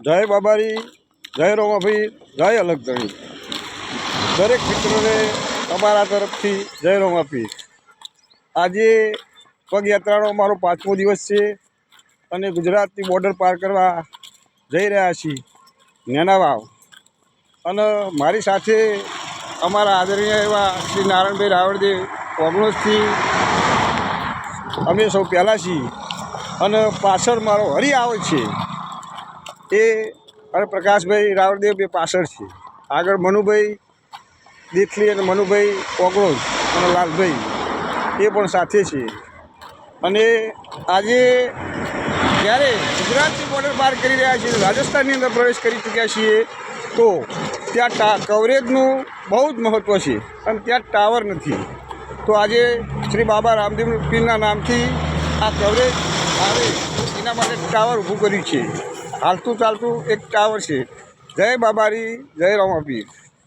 જય બાબારી, જય રોમાભાઈ જય અલગધણી દરેક મિત્રોને અમારા તરફથી જય રોમાપી આજે પગયાત્રાનો અમારો પાંચમો દિવસ છે અને ગુજરાતની બોર્ડર પાર કરવા જઈ રહ્યા છીએ નેનાવાવ અને મારી સાથે અમારા આદરણીય એવા શ્રી નારાયણભાઈ રાવળદેવ ઓગણસથી અમે સૌ પહેલાં છીએ અને પાછળ મારો હરી આવે છે. એ અને પ્રકાશભાઈ રાવળદેવ બે પાછળ છે. આગળ મનુભાઈ દેખલી અને મનુભાઈ ઓગણોજ અને લાલભાઈ એ પણ સાથે છે. અને આજે જ્યારે ગુજરાતની બોર્ડર પાર કરી રહ્યા છીએ, રાજસ્થાનની અંદર પ્રવેશ કરી ચૂક્યા છીએ, તો ત્યાં ટા કવરેજનું બહુ જ મહત્ત્વ છે અને ત્યાં ટાવર નથી. તો આજે શ્રી બાબા રામદેવ પીરના નામથી આ કવરેજ આવે એના માટે ટાવર ઊભું કર્યું છે. હાલતું ચાલતું એક ટાવર છે. જય બાબારી જય રામાપીર.